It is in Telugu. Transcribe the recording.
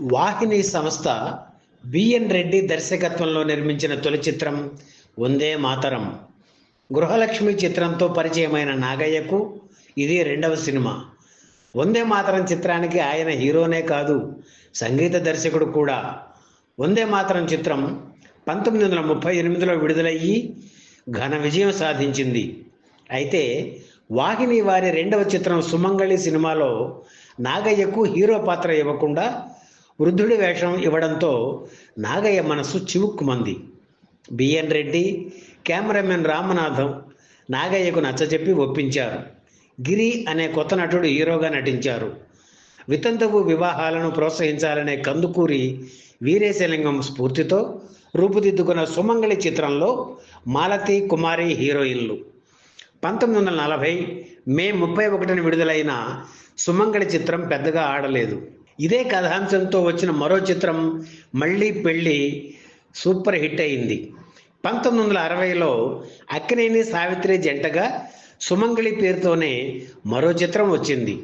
వాహిని సంస్థ బిఎన్ రెడ్డి దర్శకత్వంలో నిర్మించిన తొలి చిత్రం వందే మాతరం. గృహలక్ష్మి చిత్రంతో పరిచయమైన నాగయ్యకు ఇది రెండవ సినిమా. వందే మాతరం చిత్రానికి ఆయన హీరోనే కాదు సంగీత దర్శకుడు కూడా. వందే మాతరం చిత్రం పంతొమ్మిది వందల ముప్పై ఎనిమిదిలో విడుదలయ్యి ఘన విజయం సాధించింది. అయితే వాహిని వారి రెండవ చిత్రం సుమంగళి సినిమాలో నాగయ్యకు హీరో పాత్ర ఇవ్వకుండా వృద్ధుడి వేషం ఇవ్వడంతో నాగయ్య మనసు చివుక్కుమంది. బిఎన్ రెడ్డి కెమెరామెన్ రామనాథం నాగయ్యకు నచ్చజెప్పి ఒప్పించారు. గిరి అనే కొత్త నటుడు హీరోగా నటించారు. వితంతువు వివాహాలను ప్రోత్సహించాలనే కందుకూరి వీరేశలింగం స్ఫూర్తితో రూపుదిద్దుకున్న సుమంగళి చిత్రంలో మాలతి కుమారి హీరోయిన్లు. పంతొమ్మిది వందల నలభై మే ముప్పై ఒకటిన విడుదలైన సుమంగళి చిత్రం పెద్దగా ఆడలేదు. ఇదే కథాంశంతో వచ్చిన మరో చిత్రం మళ్ళీ పెళ్ళి సూపర్ హిట్ అయింది. పంతొమ్మిది వందల అరవైలో అక్కినేని సావిత్రి జంటగా సుమంగళి పేరుతోనే మరో చిత్రం వచ్చింది.